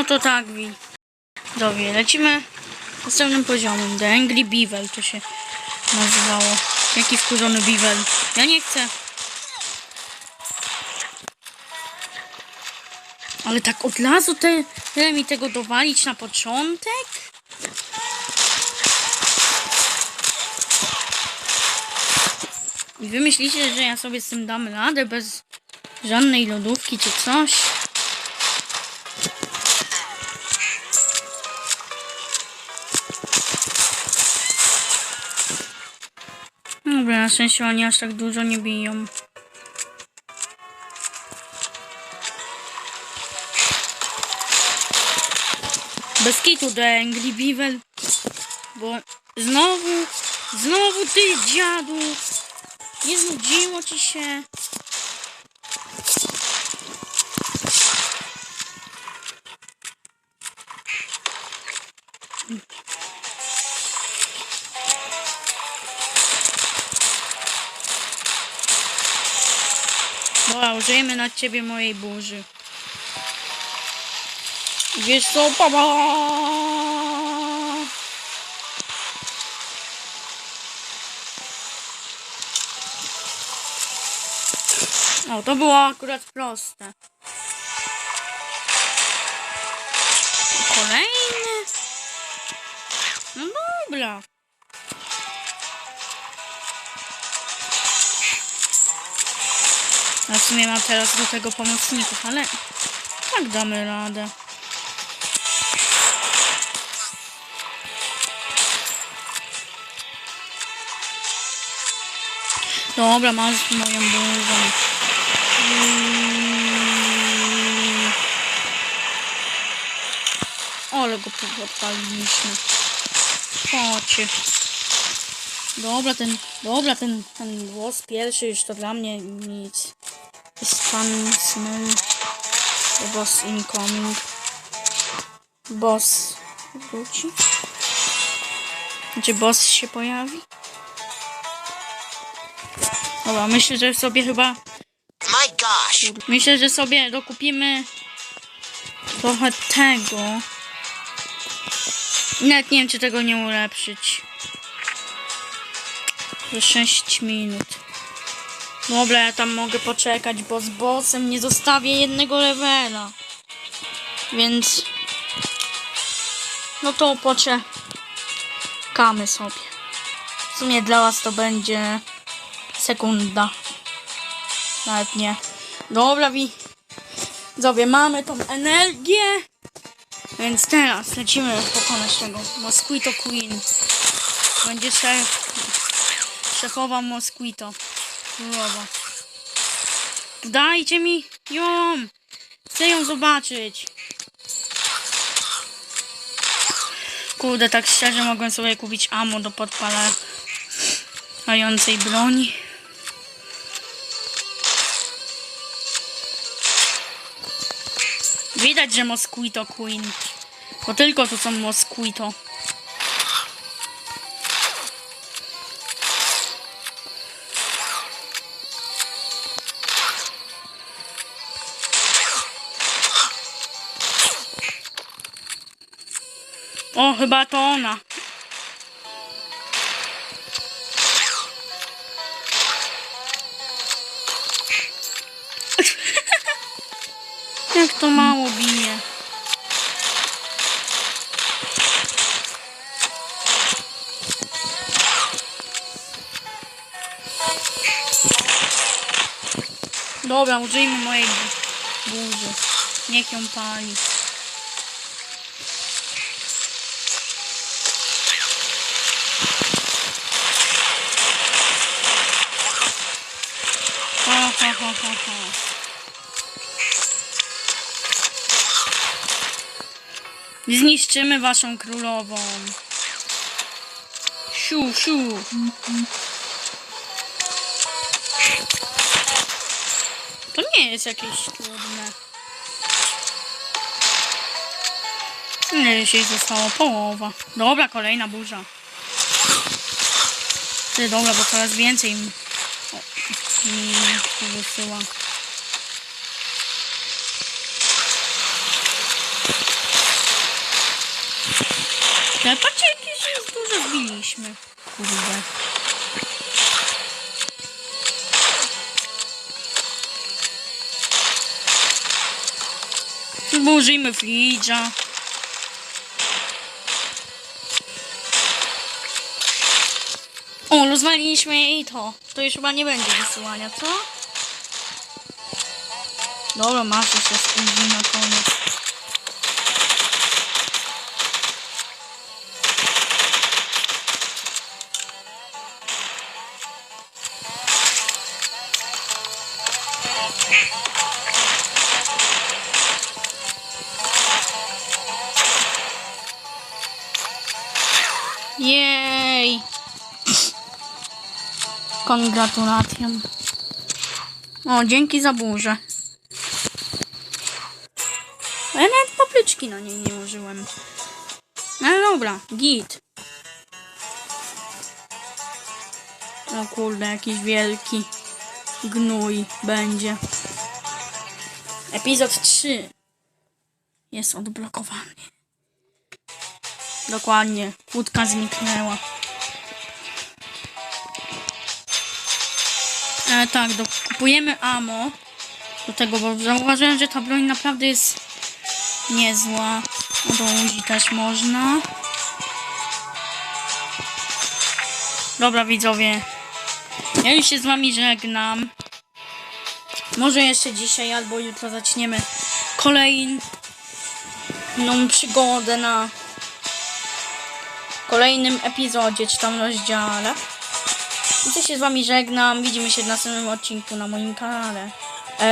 No to tak, wi. Dobrze, lecimy następnym poziomem. The Angry Beaver to się nazywało. Jaki wkurzony Beaver. Ja nie chcę. Ale tak od razu te, tyle mi tego dowalić na początek? I wy myślicie, że ja sobie z tym dam radę bez żadnej lodówki czy coś? Szczęście oni aż tak dużo nie biją. Bez kitu do Angry Beaver. Bo znowu, znowu ty dziadu. Nie znudziło ci się. Dobra, użyjemy na ciebie mojej burzy. Wiesz co, papa? O, to było akurat proste. Kolejny? No dobra. A w sumie mam teraz do tego pomocników, ale tak damy radę. Dobra, masz moją burzę. Mm. Ale go podpaliliśmy. Chodźcie. Dobra, ten, dobra, ten, ten głos pierwszy już to dla mnie nic. Pan Smell. The boss incoming. Boss wróci. Czy boss się pojawi? Dobra, myślę, że sobie chyba... My gosh. Myślę, że sobie dokupimy trochę tego. Nawet nie wiem, czy tego nie ulepszyć. Za 6 minut. Dobra, ja tam mogę poczekać, bo z bossem nie zostawię jednego levela. Więc... No to poczekamy sobie. W sumie dla was to będzie sekunda. Nawet nie. Dobra, wi. Widzowie, mamy tą energię. Więc teraz lecimy pokonać tego Mosquito Queen. Będzie szef, szefowa Mosquito. Królowa. Dajcie mi ją! Chcę ją zobaczyć. Kurde, tak szczerze mogłem sobie kupić ammo do podpalającej broni. Widać, że Mosquito Queen. Bo tylko to są Mosquito. O, chyba to ona. Jak to mało bije. Dobra, użyjmy mojej bu- burzy. Niech ją pali. Ha, ha, ha, ha. Zniszczymy waszą królową. Siu, siu. To nie jest jakieś trudne. Nie, dzisiaj została połowa. Dobra, kolejna burza. Ty, dobra, bo coraz więcej no, wysyła. Ale patrzcie, jakieś już dużo zbiliśmy. Kurde. Bo użyjmy. O, rozwaliliśmy i to. To już chyba nie będzie wysyłania, co? Dobra, masz jeszcze spóźni na koniec. Kongratulacje. O, dzięki za burzę. Ja nawet papryczki na niej nie użyłem. Ale dobra, git. O kurde, jakiś wielki gnój będzie. Epizod 3 jest odblokowany. Dokładnie, kłódka zniknęła. E, tak, do, kupujemy ammo do tego, bo zauważyłem, że ta broń naprawdę jest niezła. No do łudzi też można. Dobra widzowie, ja już się z wami żegnam. Może jeszcze dzisiaj albo jutro zaczniemy kolejną przygodę na kolejnym epizodzie, czy tam rozdziale. I to się z wami żegnam. Widzimy się w następnym odcinku na moim kanale.